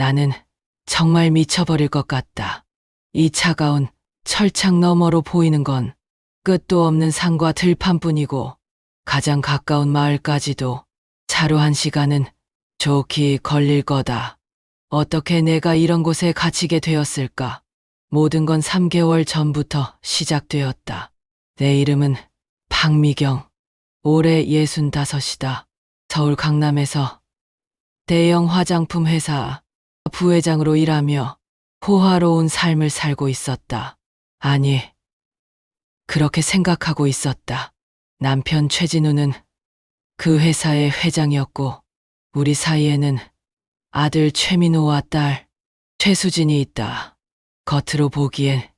나는 정말 미쳐버릴 것 같다. 이 차가운 철창 너머로 보이는 건 끝도 없는 산과 들판뿐이고 가장 가까운 마을까지도 차로 한 시간은 좋게 걸릴 거다. 어떻게 내가 이런 곳에 갇히게 되었을까? 모든 건 3개월 전부터 시작되었다. 내 이름은 박미경. 올해 65이다. 서울 강남에서 대형 화장품 회사 부회장으로 일하며 호화로운 삶을 살고 있었다. 아니, 그렇게 생각하고 있었다. 남편 최진우는 그 회사의 회장이었고, 우리 사이에는 아들 최민호와 딸 최수진이 있다. 겉으로 보기엔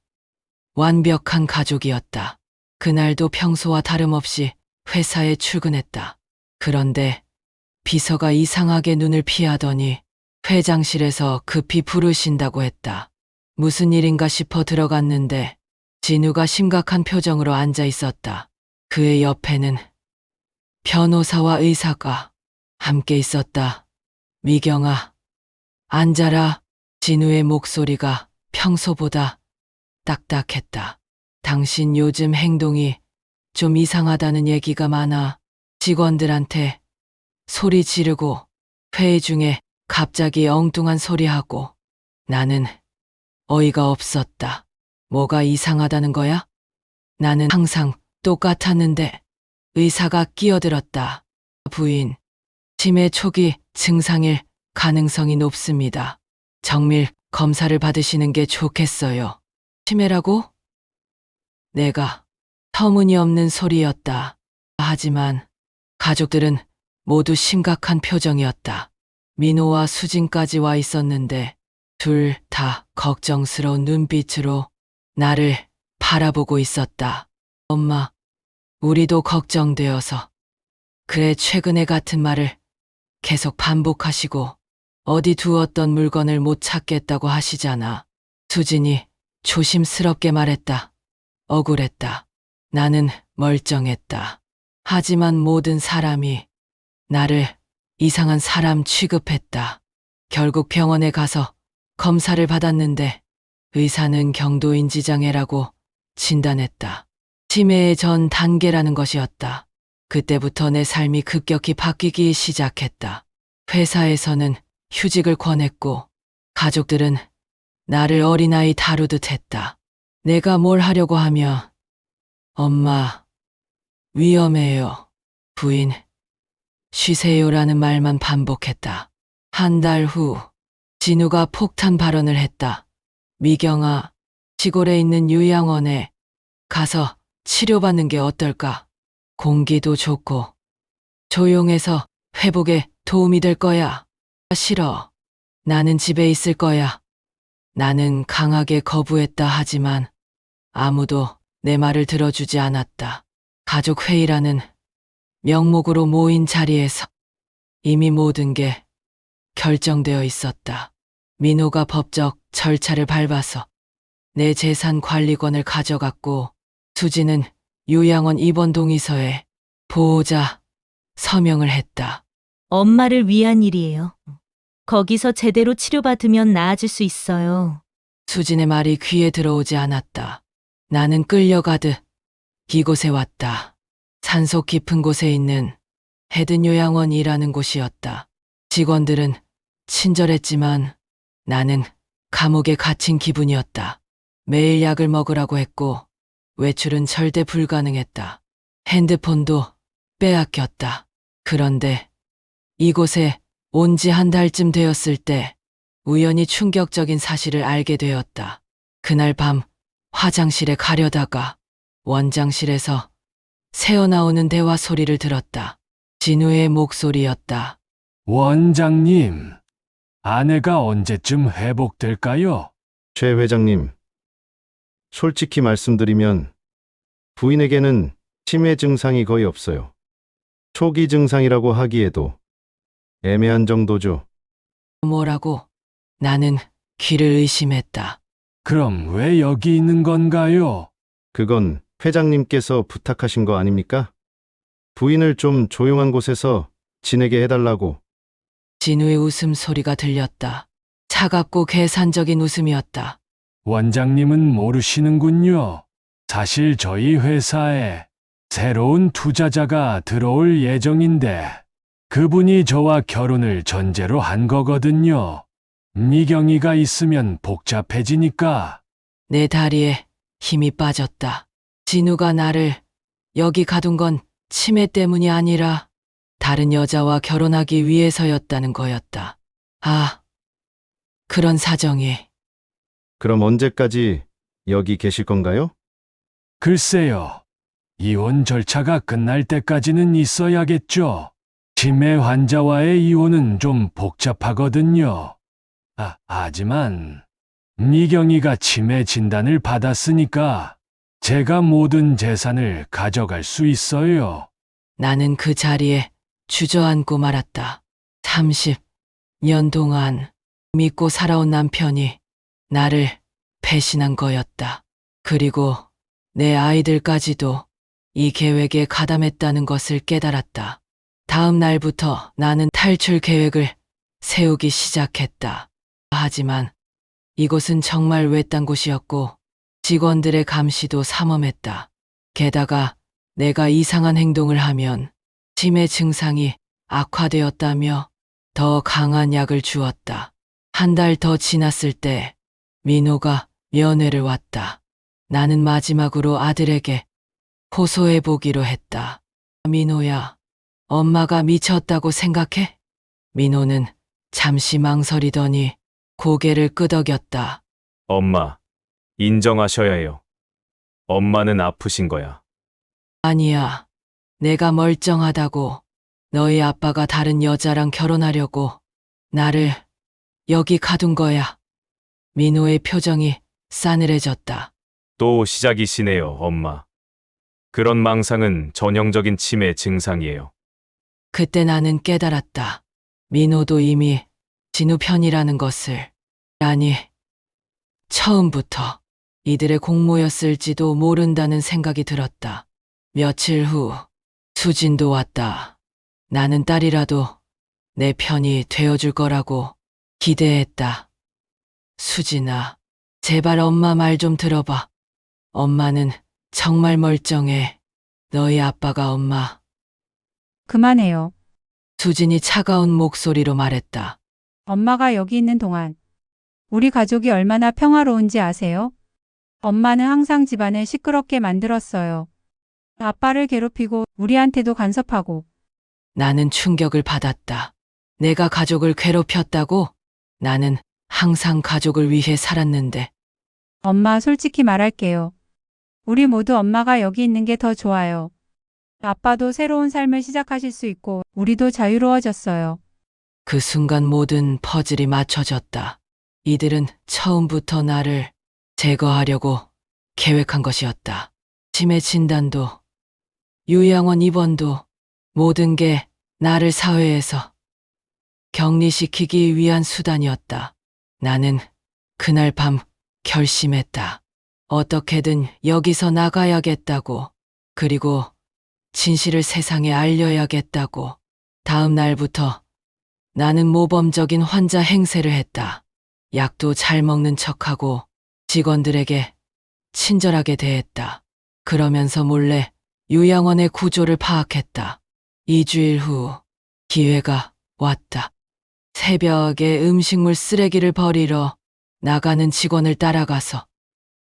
완벽한 가족이었다. 그날도 평소와 다름없이 회사에 출근했다. 그런데 비서가 이상하게 눈을 피하더니 회장실에서 급히 부르신다고 했다. 무슨 일인가 싶어 들어갔는데 진우가 심각한 표정으로 앉아 있었다. 그의 옆에는 변호사와 의사가 함께 있었다. 미경아, 앉아라. 진우의 목소리가 평소보다 딱딱했다. 당신 요즘 행동이 좀 이상하다는 얘기가 많아 직원들한테 소리 지르고 회의 중에 갑자기 엉뚱한 소리하고 나는 어이가 없었다. 뭐가 이상하다는 거야? 나는 항상 똑같았는데 의사가 끼어들었다. 부인, 치매 초기 증상일 가능성이 높습니다. 정밀 검사를 받으시는 게 좋겠어요. 치매라고? 내가 터무니없는 소리였다. 하지만 가족들은 모두 심각한 표정이었다. 민호와 수진까지 와 있었는데 둘 다 걱정스러운 눈빛으로 나를 바라보고 있었다. 엄마, 우리도 걱정되어서. 그래, 최근에 같은 말을 계속 반복하시고 어디 두었던 물건을 못 찾겠다고 하시잖아. 수진이 조심스럽게 말했다. 억울했다. 나는 멀쩡했다. 하지만 모든 사람이 나를 이상한 사람 취급했다. 결국 병원에 가서 검사를 받았는데 의사는 경도인지장애라고 진단했다. 치매의 전 단계라는 것이었다. 그때부터 내 삶이 급격히 바뀌기 시작했다. 회사에서는 휴직을 권했고 가족들은 나를 어린아이 다루듯 했다. 내가 뭘 하려고 하면 엄마 위험해요. 부인 쉬세요라는 말만 반복했다. 한 달 후 진우가 폭탄 발언을 했다. 미경아 시골에 있는 요양원에 가서 치료받는 게 어떨까? 공기도 좋고 조용해서 회복에 도움이 될 거야. 싫어. 나는 집에 있을 거야. 나는 강하게 거부했다 하지만 아무도 내 말을 들어주지 않았다. 가족 회의라는 명목으로 모인 자리에서 이미 모든 게 결정되어 있었다. 민호가 법적 절차를 밟아서 내 재산 관리권을 가져갔고 수지는 요양원 입원 동의서에 보호자 서명을 했다. 엄마를 위한 일이에요. 거기서 제대로 치료받으면 나아질 수 있어요. 수진의 말이 귀에 들어오지 않았다. 나는 끌려가듯 이곳에 왔다. 산속 깊은 곳에 있는 헤든 요양원이라는 곳이었다. 직원들은 친절했지만 나는 감옥에 갇힌 기분이었다. 매일 약을 먹으라고 했고 외출은 절대 불가능했다. 핸드폰도 빼앗겼다. 그런데 이곳에 온 지 한 달쯤 되었을 때 우연히 충격적인 사실을 알게 되었다. 그날 밤 화장실에 가려다가 원장실에서 새어나오는 대화 소리를 들었다. 진우의 목소리였다. 원장님, 아내가 언제쯤 회복될까요? 최 회장님, 솔직히 말씀드리면 부인에게는 치매 증상이 거의 없어요. 초기 증상이라고 하기에도 애매한 정도죠. 뭐라고? 나는 귀를 의심했다. 그럼 왜 여기 있는 건가요? 그건 회장님께서 부탁하신 거 아닙니까? 부인을 좀 조용한 곳에서 지내게 해달라고. 진우의 웃음소리가 들렸다. 차갑고 계산적인 웃음이었다. 원장님은 모르시는군요. 사실 저희 회사에 새로운 투자자가 들어올 예정인데 그분이 저와 결혼을 전제로 한 거거든요. 미경이가 있으면 복잡해지니까 내 다리에 힘이 빠졌다. 진우가 나를 여기 가둔 건 치매 때문이 아니라 다른 여자와 결혼하기 위해서였다는 거였다. 아, 그런 사정이 그럼 언제까지 여기 계실 건가요? 글쎄요. 이혼 절차가 끝날 때까지는 있어야겠죠. 치매 환자와의 이혼은 좀 복잡하거든요. 아, 하지만 미경이가 치매 진단을 받았으니까 제가 모든 재산을 가져갈 수 있어요. 나는 그 자리에 주저앉고 말았다. 30년 동안 믿고 살아온 남편이 나를 배신한 거였다. 그리고 내 아이들까지도 이 계획에 가담했다는 것을 깨달았다. 다음 날부터 나는 탈출 계획을 세우기 시작했다. 하지만 이곳은 정말 외딴 곳이었고 직원들의 감시도 삼엄했다. 게다가 내가 이상한 행동을 하면 치매 증상이 악화되었다며 더 강한 약을 주었다. 한 달 더 지났을 때 민호가 면회를 왔다. 나는 마지막으로 아들에게 호소해 보기로 했다. 민호야, 엄마가 미쳤다고 생각해? 민호는 잠시 망설이더니 고개를 끄덕였다. 엄마, 인정하셔야 해요. 엄마는 아프신 거야. 아니야. 내가 멀쩡하다고 너희 아빠가 다른 여자랑 결혼하려고 나를 여기 가둔 거야. 민호의 표정이 싸늘해졌다. 또 시작이시네요, 엄마. 그런 망상은 전형적인 치매 증상이에요. 그때 나는 깨달았다. 민호도 이미 진우 편이라는 것을. 아니, 처음부터 이들의 공모였을지도 모른다는 생각이 들었다. 며칠 후 수진도 왔다. 나는 딸이라도 내 편이 되어줄 거라고 기대했다. 수진아, 제발 엄마 말 좀 들어봐. 엄마는 정말 멀쩡해. 너희 아빠가 엄마. 그만해요. 수진이 차가운 목소리로 말했다. 엄마가 여기 있는 동안 우리 가족이 얼마나 평화로운지 아세요? 엄마는 항상 집안을 시끄럽게 만들었어요. 아빠를 괴롭히고 우리한테도 간섭하고 나는 충격을 받았다. 내가 가족을 괴롭혔다고? 나는 항상 가족을 위해 살았는데 엄마 솔직히 말할게요. 우리 모두 엄마가 여기 있는 게 더 좋아요. 아빠도 새로운 삶을 시작하실 수 있고 우리도 자유로워졌어요. 그 순간 모든 퍼즐이 맞춰졌다. 이들은 처음부터 나를 제거하려고 계획한 것이었다. 치매 진단도, 요양원 입원도, 모든 게 나를 사회에서 격리시키기 위한 수단이었다. 나는 그날 밤 결심했다. 어떻게든 여기서 나가야겠다고. 그리고 진실을 세상에 알려야겠다고. 다음 날부터 나는 모범적인 환자 행세를 했다. 약도 잘 먹는 척하고 직원들에게 친절하게 대했다. 그러면서 몰래 요양원의 구조를 파악했다. 2주일 후 기회가 왔다. 새벽에 음식물 쓰레기를 버리러 나가는 직원을 따라가서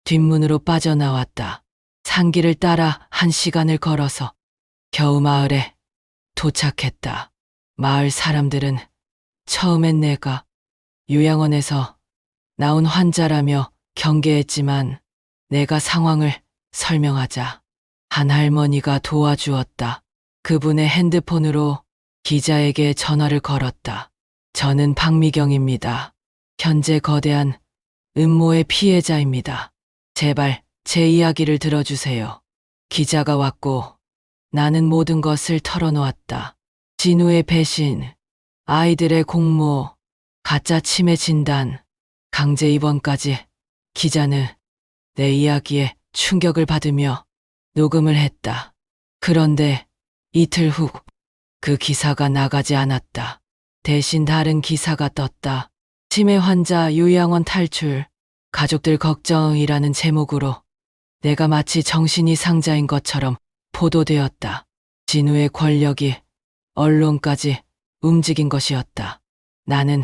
뒷문으로 빠져나왔다. 산길을 따라 한 시간을 걸어서 겨우 마을에 도착했다. 마을 사람들은 처음엔 내가 요양원에서 나온 환자라며 경계했지만 내가 상황을 설명하자 한 할머니가 도와주었다. 그분의 핸드폰으로 기자에게 전화를 걸었다. 저는 박미경입니다. 현재 거대한 음모의 피해자입니다. 제발 제 이야기를 들어주세요. 기자가 왔고 나는 모든 것을 털어놓았다. 진우의 배신, 아이들의 공모, 가짜 치매 진단, 강제 입원까지 기자는 내 이야기에 충격을 받으며 녹음을 했다. 그런데 이틀 후 그 기사가 나가지 않았다. 대신 다른 기사가 떴다. 치매 환자 요양원 탈출, 가족들 걱정이라는 제목으로 내가 마치 정신이 상자인 것처럼 보도되었다. 진우의 권력이 언론까지 움직인 것이었다. 나는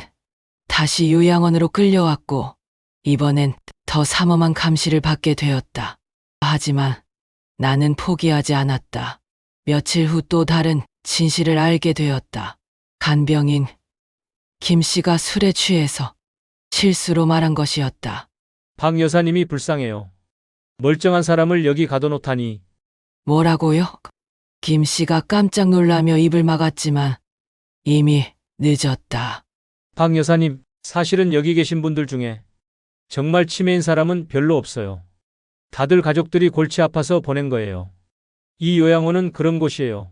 다시 요양원으로 끌려왔고, 이번엔 더 삼엄한 감시를 받게 되었다. 하지만 나는 포기하지 않았다. 며칠 후 또 다른 진실을 알게 되었다. 간병인 김 씨가 술에 취해서 실수로 말한 것이었다. 박 여사님이 불쌍해요. 멀쩡한 사람을 여기 가둬놓다니. 뭐라고요? 김 씨가 깜짝 놀라며 입을 막았지만 이미 늦었다. 박 여사님, 사실은 여기 계신 분들 중에 정말 치매인 사람은 별로 없어요. 다들 가족들이 골치 아파서 보낸 거예요. 이 요양원은 그런 곳이에요.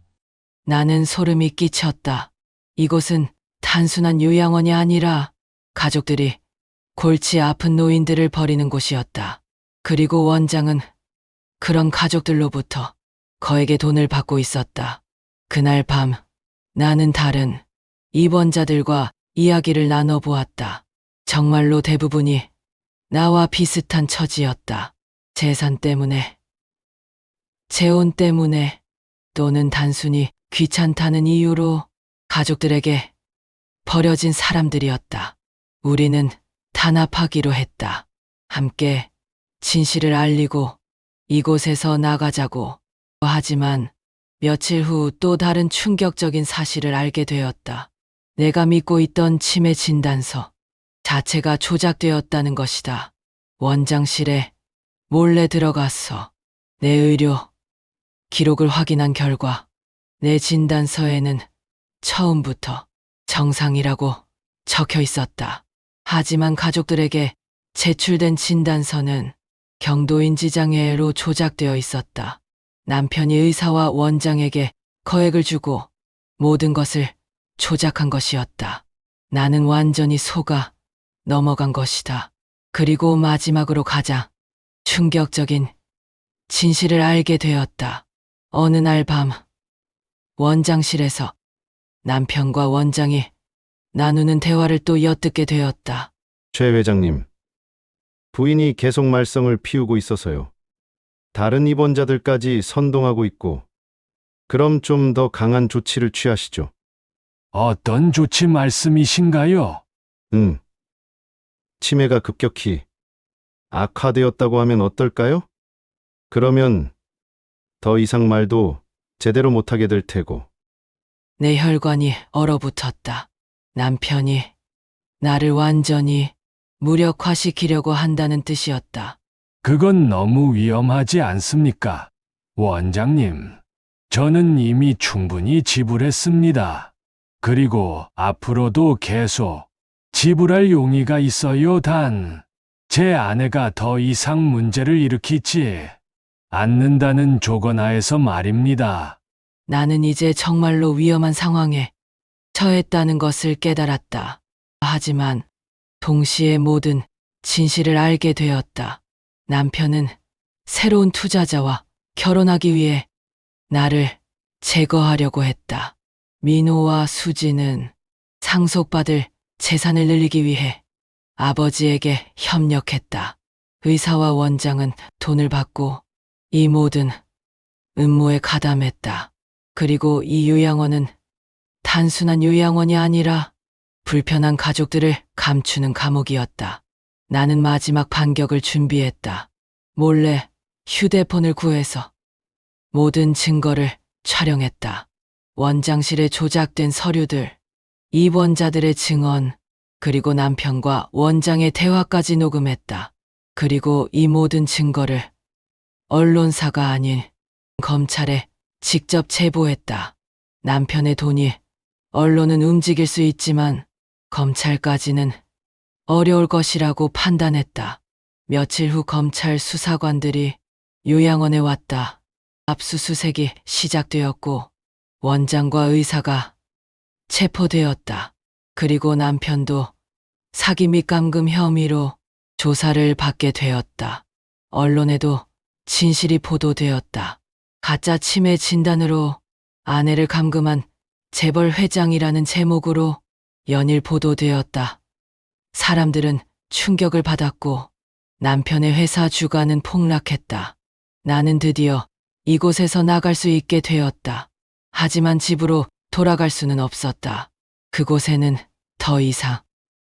나는 소름이 끼쳤다. 이곳은 단순한 요양원이 아니라 가족들이 골치 아픈 노인들을 버리는 곳이었다. 그리고 원장은 그런 가족들로부터 거액의 돈을 받고 있었다. 그날 밤 나는 다른 입원자들과 이야기를 나눠보았다. 정말로 대부분이 나와 비슷한 처지였다. 재산 때문에, 재혼 때문에, 또는 단순히 귀찮다는 이유로 가족들에게 버려진 사람들이었다. 우리는 단합하기로 했다. 함께 진실을 알리고 이곳에서 나가자고. 하지만 며칠 후 또 다른 충격적인 사실을 알게 되었다. 내가 믿고 있던 치매 진단서 자체가 조작되었다는 것이다. 원장실에 몰래 들어갔어. 내 의료 기록을 확인한 결과 내 진단서에는 처음부터 정상이라고 적혀 있었다. 하지만 가족들에게 제출된 진단서는 경도인 지장애로 조작되어 있었다. 남편이 의사와 원장에게 거액을 주고 모든 것을 조작한 것이었다. 나는 완전히 속아 넘어간 것이다. 그리고 마지막으로 가장 충격적인 진실을 알게 되었다. 어느 날 밤, 원장실에서 남편과 원장이 나누는 대화를 또 엿듣게 되었다. 최 회장님. 부인이 계속 말썽을 피우고 있어서요. 다른 입원자들까지 선동하고 있고. 그럼 좀 더 강한 조치를 취하시죠. 어떤 조치 말씀이신가요? 응. 치매가 급격히 악화되었다고 하면 어떨까요? 그러면 더 이상 말도 제대로 못하게 될 테고. 내 혈관이 얼어붙었다. 남편이 나를 완전히 무력화시키려고 한다는 뜻이었다. 그건 너무 위험하지 않습니까? 원장님, 저는 이미 충분히 지불했습니다. 그리고 앞으로도 계속 지불할 용의가 있어요, 단. 제 아내가 더 이상 문제를 일으키지 않는다는 조건하에서 말입니다. 나는 이제 정말로 위험한 상황에 처했다는 것을 깨달았다. 하지만 동시에 모든 진실을 알게 되었다. 남편은 새로운 투자자와 결혼하기 위해 나를 제거하려고 했다. 민호와 수지는 상속받을 재산을 늘리기 위해 아버지에게 협력했다. 의사와 원장은 돈을 받고 이 모든 음모에 가담했다. 그리고 이 요양원은 단순한 요양원이 아니라 불편한 가족들을 감추는 감옥이었다. 나는 마지막 반격을 준비했다. 몰래 휴대폰을 구해서 모든 증거를 촬영했다. 원장실에 조작된 서류들, 입원자들의 증언, 그리고 남편과 원장의 대화까지 녹음했다. 그리고 이 모든 증거를 언론사가 아닌 검찰에 직접 제보했다. 남편의 돈이 언론은 움직일 수 있지만 검찰까지는 어려울 것이라고 판단했다. 며칠 후 검찰 수사관들이 요양원에 왔다. 압수수색이 시작되었고 원장과 의사가 체포되었다. 그리고 남편도 사기 및 감금 혐의로 조사를 받게 되었다. 언론에도 진실이 보도되었다. 가짜 치매 진단으로 아내를 감금한 재벌 회장이라는 제목으로 연일 보도되었다. 사람들은 충격을 받았고 남편의 회사 주가는 폭락했다. 나는 드디어 이곳에서 나갈 수 있게 되었다. 하지만 집으로 돌아갈 수는 없었다. 그곳에는 더 이상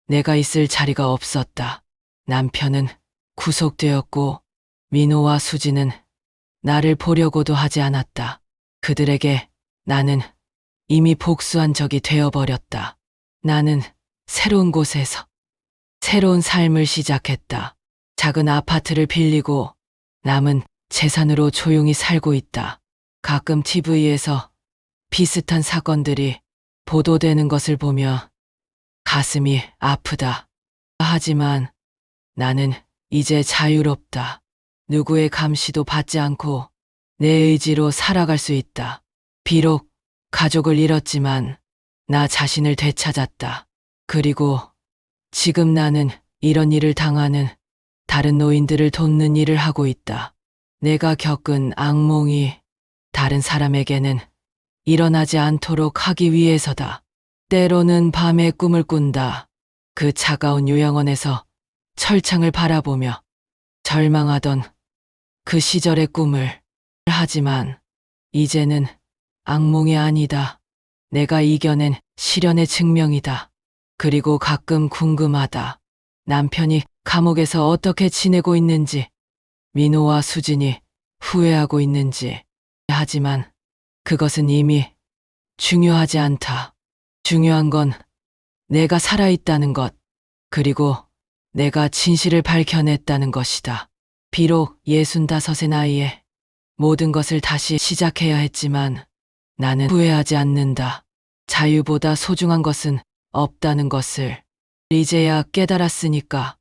내가 있을 자리가 없었다. 남편은 구속되었고 민호와 수지는 나를 보려고도 하지 않았다. 그들에게 나는 이미 복수한 적이 되어버렸다. 나는 새로운 곳에서 새로운 삶을 시작했다. 작은 아파트를 빌리고 남은 재산으로 조용히 살고 있다. 가끔 TV에서 비슷한 사건들이 보도되는 것을 보며 가슴이 아프다. 하지만 나는 이제 자유롭다. 누구의 감시도 받지 않고 내 의지로 살아갈 수 있다. 비록 가족을 잃었지만 나 자신을 되찾았다. 그리고 지금 나는 이런 일을 당하는 다른 노인들을 돕는 일을 하고 있다. 내가 겪은 악몽이 다른 사람에게는 일어나지 않도록 하기 위해서다. 때로는 밤에 꿈을 꾼다. 그 차가운 요양원에서 철창을 바라보며 절망하던 그 시절의 꿈을. 하지만 이제는 악몽이 아니다. 내가 이겨낸 실현의 증명이다. 그리고 가끔 궁금하다. 남편이 감옥에서 어떻게 지내고 있는지, 민호와 수진이 후회하고 있는지. 하지만 그것은 이미 중요하지 않다. 중요한 건 내가 살아있다는 것, 그리고 내가 진실을 밝혀냈다는 것이다. 비록 예순다섯의 나이에 모든 것을 다시 시작해야 했지만 나는 후회하지 않는다. 자유보다 소중한 것은 없다는 것을 이제야 깨달았으니까